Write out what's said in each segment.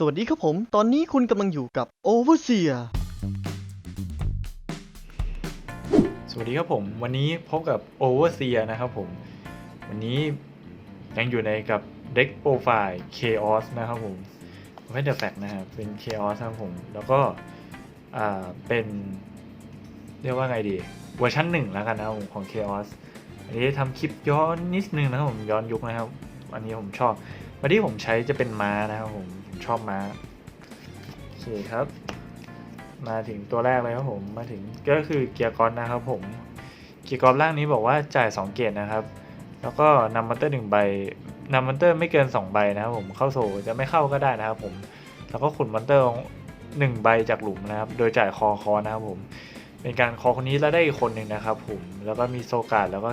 สวัสดีครับผม ตอนนี้คุณกำลังอยู่กับ Overseer สวัสดีครับผม วันนี้พบกับ Overseer นะครับผม วันนี้ยังอยู่ในกับ Deck Profile Chaos นะครับผมไม่เดอะแฟกนะครับเป็น Chaos ครับผม แล้วก็อ่าเป็นเรียกว่าไงดี เวอร์ชันหนึ่งแล้วกันนะครับผมของ Chaos อันนี้ทำคลิปย้อนนิดนึงนะครับผมย้อนยุคนะครับ อันนี้ผมชอบวันที่ผมใช้จะเป็นม้านะครับผม ผมชอบม้าโอเคครับ มาถึงตัวแรกเลยครับผมมาถึงก็คือเกียร์กอนนะครับผมเกียร์กอนร่างนี้บอกว่าจ่าย 2 เกตนะครับ แล้วก็นำมอนเตอร์หนึ่งใบนำมอนเตอร์ไม่เกิน 2 ใบนะครับผมเข้าโซจะไม่เข้าก็ได้นะครับผมแล้วก็ขุนมอนเตอร์หนึ่งใบจากหลุมนะครับ โดยจ่ายคอคอนะครับผม เป็นการคอคนนี้แล้วได้อีกคนหนึ่งนะครับผม แล้วก็มีโซการ์ดแล้วก็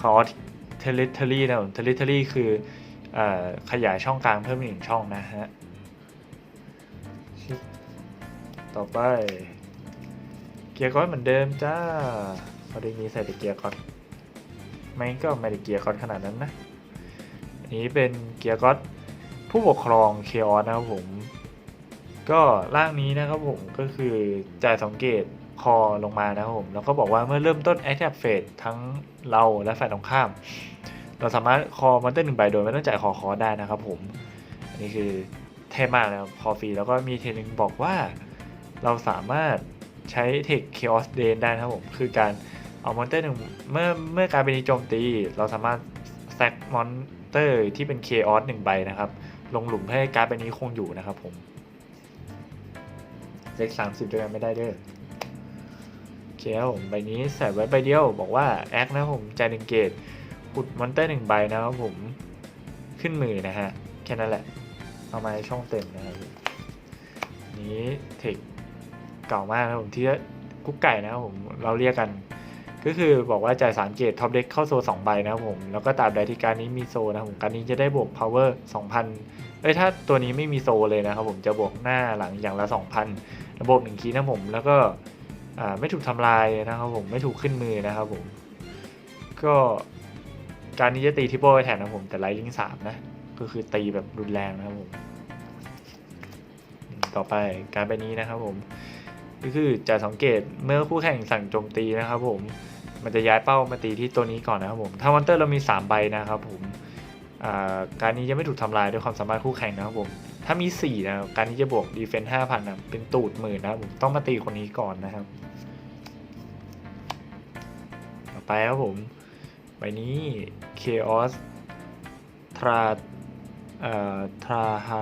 คอเทลิทอรี่นะผมเทลิทอรี่คือเอ่อ ขยายช่องกลางเพิ่มอีกหนึ่งช่องนะฮะ ต่อไป เกียร์ก้อนเหมือนเดิมจ้าพอดีนี้ใส่แต่เกียร์ก้อนไม่ก็ไม่ได้เกียร์ก้อนขนาดนั้นนะ อันนี้เป็นเกียร์ก้อนผู้ปกครองเคออสนะครับผม ก็ร่างนี้นะครับผมก็คือจ่ายสองเกตคอลงมานะครับผม แล้วก็บอกว่าเมื่อเริ่มต้นแอคทีฟเฟสทั้งเราและฝ่ายตรงข้าม เราสามารถคอมอนเตอร์หนึ่งใบโดยไม่ต้องจ่ายคอคอได้นะครับผม อันนี้คือเท่มากนะครับคอฟรีแล้วก็มีเทรนนึงบอกว่า เราสามารถใช้เทค Chaos d a n ได้นะครับผม คือการเอามอนเตอร์หนึ่งเมื่อเมื่อการเป็นโจมตี เราสามารถแซกมอนเตอร์ที่เป็น Chaos หนึ่งใบนะครับ ลงหลุมให้การ์ดใบนี้คงอยู่นะครับผมเลขสามสิบด้วยกันไม่ได้เด้อโอเคครับผมใบนี้ใส่ไว้ใบเดียว บอกว่าแอคนะผมใจหนึ่งเกต ขุดมอนเตอร์หนึ่งใบนะครับผมขึ้นมือนะฮะ แค่นั้นแหละ เอามาในช่องเต็มนะครับนี้เทคเก่ามากนะครับผมที่กุ๊กไก่นะครับผมเราเรียกกัน ก็คือบอกว่าจ่ายสามเกตท็อปเด็กเข้าโซสองใบนะครับผม แล้วก็ตาบใดที่การนี้มีโซนะครับผมการนี้จะได้บวก power 2,000เอ้ยถ้าตัวนี้ไม่มีโซเลยนะครับผมจะบวกหน้าหลังอย่างละ 2,000 ระบบหนึ่งคีนะผม แล้วก็ไม่ถูกทำลายนะครับผมไม่ถูกขึ้นมือนะครับผมก็ การนี้จะตีทิปเปิลแทนนะผม แต่ไลท์ลิงสามนะก็คือตีแบบรุนแรงนะครับผม ต่อไปการไปนี้นะครับผม ก็คือจะสังเกตเมื่อคู่แข่งสั่งโจมตีนะครับผมมันจะย้ายเป้ามาตีที่ตัวนี้ก่อนนะครับผม ถ้ามอนเตอร์เรามี 3 ใบนะครับผมการนี้จะไม่ถูกทำลายด้วยความสามารถคู่แข่งนะครับผม ถ้ามี4นะการนี้จะบวกดีเฟนซ์5,000นะเป็นตูดหมื่นนะครับผม ต้องมาตีคนนี้ก่อนนะครับ ต่อไปครับผม บนี้ Chaos ทราเอ่อทราฮา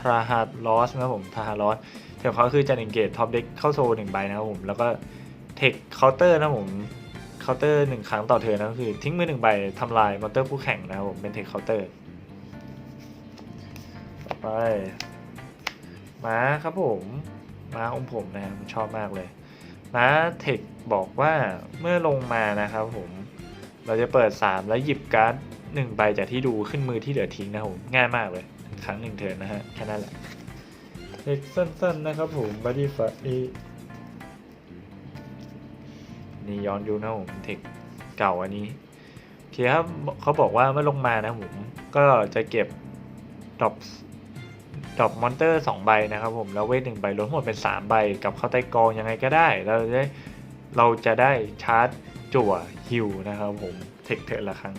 ทราฮาลอสนะครับผมทราฮาลอสเทคเขาคือจะ engage top deck เข้าโซ่หนึ่งใบนะครับผม แล้วก็เทคเคาน์เตอร์นะผมเคาน์เตอร์หนึ่งครั้งต่อเทิร์นนะก็คือทิ้งมือหนึ่งใบทำลายมอนเตอร์คู่แข่งนะครับผม เป็นเทคเคาน์เตอร์ต่อไปม้าครับผมม้าองผมนะครับผมชอบมากเลยม้าเทคบอกว่าเมื่อลงมานะครับผม เราจะเปิด 3 แล้วหยิบการ์ดหนึ่งใบจากที่ดูขึ้นมือที่เหลือทิ้งนะครับผมง่ายมากเลย ครั้งหนึ่งเทิร์นนะฮะ แค่นั้นแหละเด็กสั้นๆนะครับผมบัดดี้ฟันี่นี่ย้อนดูนะผมเทคเก่าอันนี้โอเคครับเขาบอกว่าเมื่อลงมานะผมก็จะเก็บดรอปดรอปมอนเตอร์สองใบนะครับผมแล้วเวทหนึ่งใบรวมทั้งหมดเป็นสามใบกับเข้าใต้กองยังไงก็ได้ เราจะได้เราจะได้ชาร์จ จั่วฮิวนะครับผมเทคเทอละครั้ง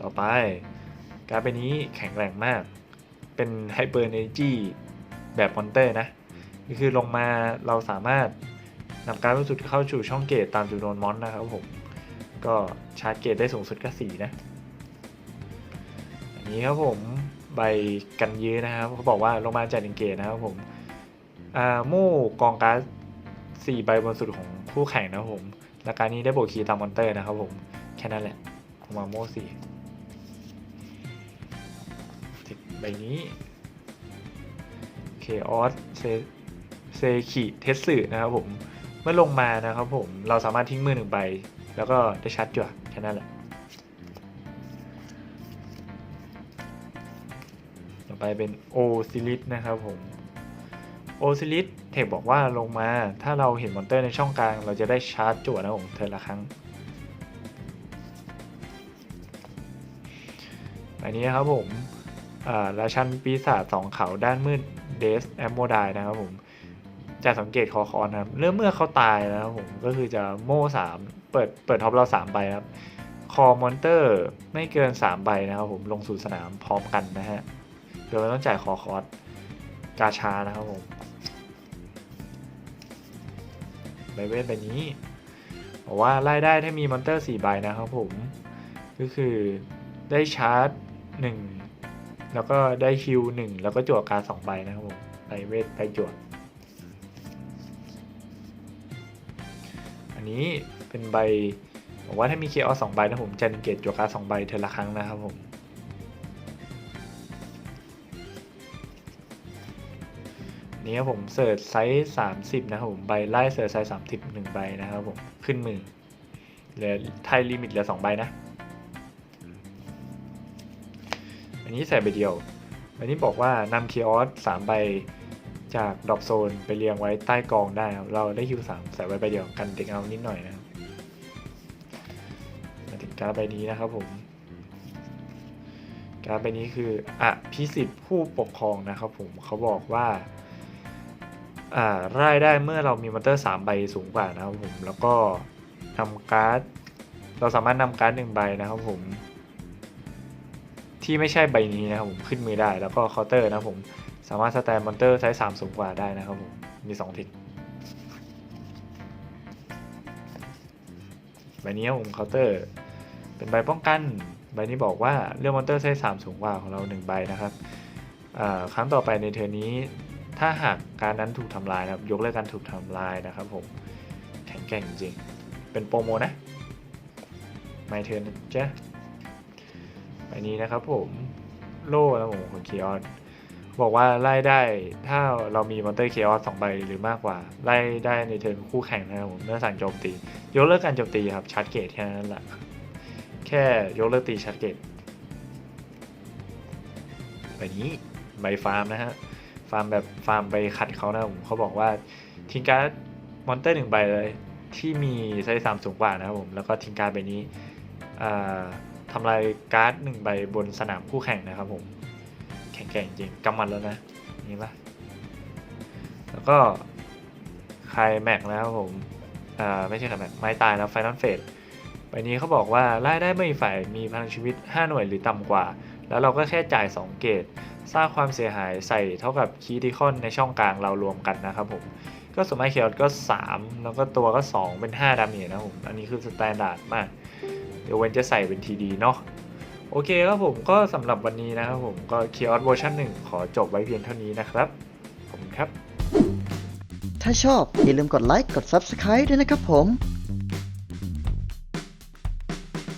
ต่อไป การ์ดใบนี้แข็งแรงมาก เป็นไฮเปอร์เนจีแบบมอนเตอร์นะก็คือลงมาเราสามารถนำการรู้สุดเข้าสู่ช่องเกตตามจำนวนมอนนะครับผม ก็ชาร์จเกตได้สูงสุดก็สี่นะ อันนี้ครับผมใบกันยื้อนะครับเขาบอกว่าลงมาจากหนึ่งเกตนะครับผมอ่ามู่กองการ์ด สี่ใบบนสุดของคู่แข่งนะผมและการนี้ได้โบวกคีย์ตามมอนเตอร์นะครับผม แค่นั้นแหละผมมาโม่สี่ทิกใบนี้ Chaos เซเซคิเทสสึนะครับผม เมื่อลงมานะครับผม เราสามารถทิ้งมือหนึ่งใบ แล้วก็ได้ชัดจั่วแค่นั้นแหละ ต่อไปเป็นโอซิลิสนะครับผม โอซิลิสเทคบอกว่าลงมาถ้าเราเห็นมอนเตอร์ในช่องกลาง เราจะได้ชาร์จจั่วนะผมเทละครั้งอันนี้นะครับผมอ่าราชันปีศาจสองเขาด้านมืดเดสแอมโมไดนะครับผมจะสังเกตคอคอนนะครับเริ่มเมื่อเขาตายนะครับผมก็คือจะโม่สามเปิดเปิดท็อปเราสามใบครับคอมอนเตอร์ไม่เกินสามใบนะครับผมลงสู่สนามพร้อมกันนะฮะโดยไม่ต้องจ่ายคอคอร์ส กาชานะครับผมใบเวทใบนี้บอกว่าไล่ได้ถ้ามีมอนเตอร์สี่ใบนะครับผม ก็คือได้ชาร์จหนึ่งแล้วก็ได้ฮิลหนึ่งแล้วก็จั่วการดสองใบนะครับผมใบเวทใบจั่วอันนี้เป็นใบบอกว่าถ้ามีเคออสองใบนะผมจะนิเกตจั่วการสองใบเทอละครั้งนะครับผม นี้ครับผมเสิร์ชไซส์สามสิบนะครับผมใบไล่เสิร์ชไซส์สามสิบหนึ่งใบนะครับผมขึ้นมือเหลือไทยลิมิตเหลือสองใบนะ อันนี้ใส่ใบเดียว อันนี้บอกว่านำเคออสสามใบจากดรอปโซนไปเรียงไว้ใต้กองได้ เราได้ฮิวสามใส่ไว้ใบเดียวกันเด็กเอานิดหน่อยนะครับมาถึงการดใบนี้นะครับผมการดใบนี้คืออภิสิทธิ์ผู้ปกครองนะครับผมเขาบอกว่า ไล่ได้เมื่อเรามีมอนเตอร์สามใบสูงกว่านะครับผม แล้วก็นำการ์ด เราสามารถนำการ์ดหนึ่งใบนะครับผม ที่ไม่ใช่ใบนี้นะครับผมขึ้นมือได้ แล้วก็เคาน์เตอร์นะครับผม สามารถสแตนมอนเตอร์ไซส์สามสูงกว่าได้นะครับผม มีสองทิกใบนี้ครับผมเคาน์เตอร์ เป็นใบป้องกัน ใบนี้บอกว่าเลือกมอนเตอร์ไซส์สามสูงกว่าของเราหนึ่งใบนะครับครั้งต่อไปในเทอร์นี้ ถ้าหากการนั้นถูกทำลายนะครับ ยกเลิกการถูกทำลายนะครับผมแข็งแกร่งจริง เป็นโปรโมนะไม่เทอร์นจ้ะอันนี้นะครับผมโล่นะผมของเคออสบอกว่าไล่ได้ถ้าเรามีมอนเตอร์เคออสสองใบหรือมากกว่า ไล่ได้ในเทิร์นคู่แข่งนะครับผมเมื่อสั่งโจมตี ยกเลิกการโจมตีครับชาร์จเกตแค่นั้นแหละแค่ยกเลิกตีชาร์จเกตใบนี้ใบฟาร์มนะฮะาร์มแบบฟาร์มไปขัดเขานะผมเขาบอกว่าทิ้งการ์ดมอนเตอร์หนึ่งใบเลย ที่มีไซส์สามสูงกว่านะครับผมแล้วก็ทิ้งการ์ดใบนี้ทำลายการ์ดหนึ่งใบบนสนามคู่แข่งนะครับผมแข่งแกร่งจริงกำมันแล้วนะนี่ปะแล้วก็คายแม็กแล้วครับผมไม่ใช่คายแม็กไม้ตายแล้วไฟนอลเฟสใบนี้เขาบอกว่าไล่ได้ไม่ฝ่ายมีพลังชีวิต 5 หน่วยหรือต่ำกว่า แล้วเราก็แค่จ่าย 2 เกต สร้างความเสียหายใส่เท่ากับคีติคอนในช่องกลางเรารวมกันนะครับผมก็สมัยเคียวก็ 3 แล้วก็ตัวก็ 2 เป็น 5 ดาเมจนะผม อันนี้คือสแตนดาร์ดมาก เดี๋ยวเวนจะใส่เป็นทีดีเนาะโอเคครับผมก็สำหรับวันนี้นะครับผมก็ k คีออสเวอร์ชัน1ขอจบไว้เพียงเท่านี้นะครับขอบคุณครับ ถ้าชอบอย่าลืมกดไลค์กด Subscribe ด้วยนะครับผม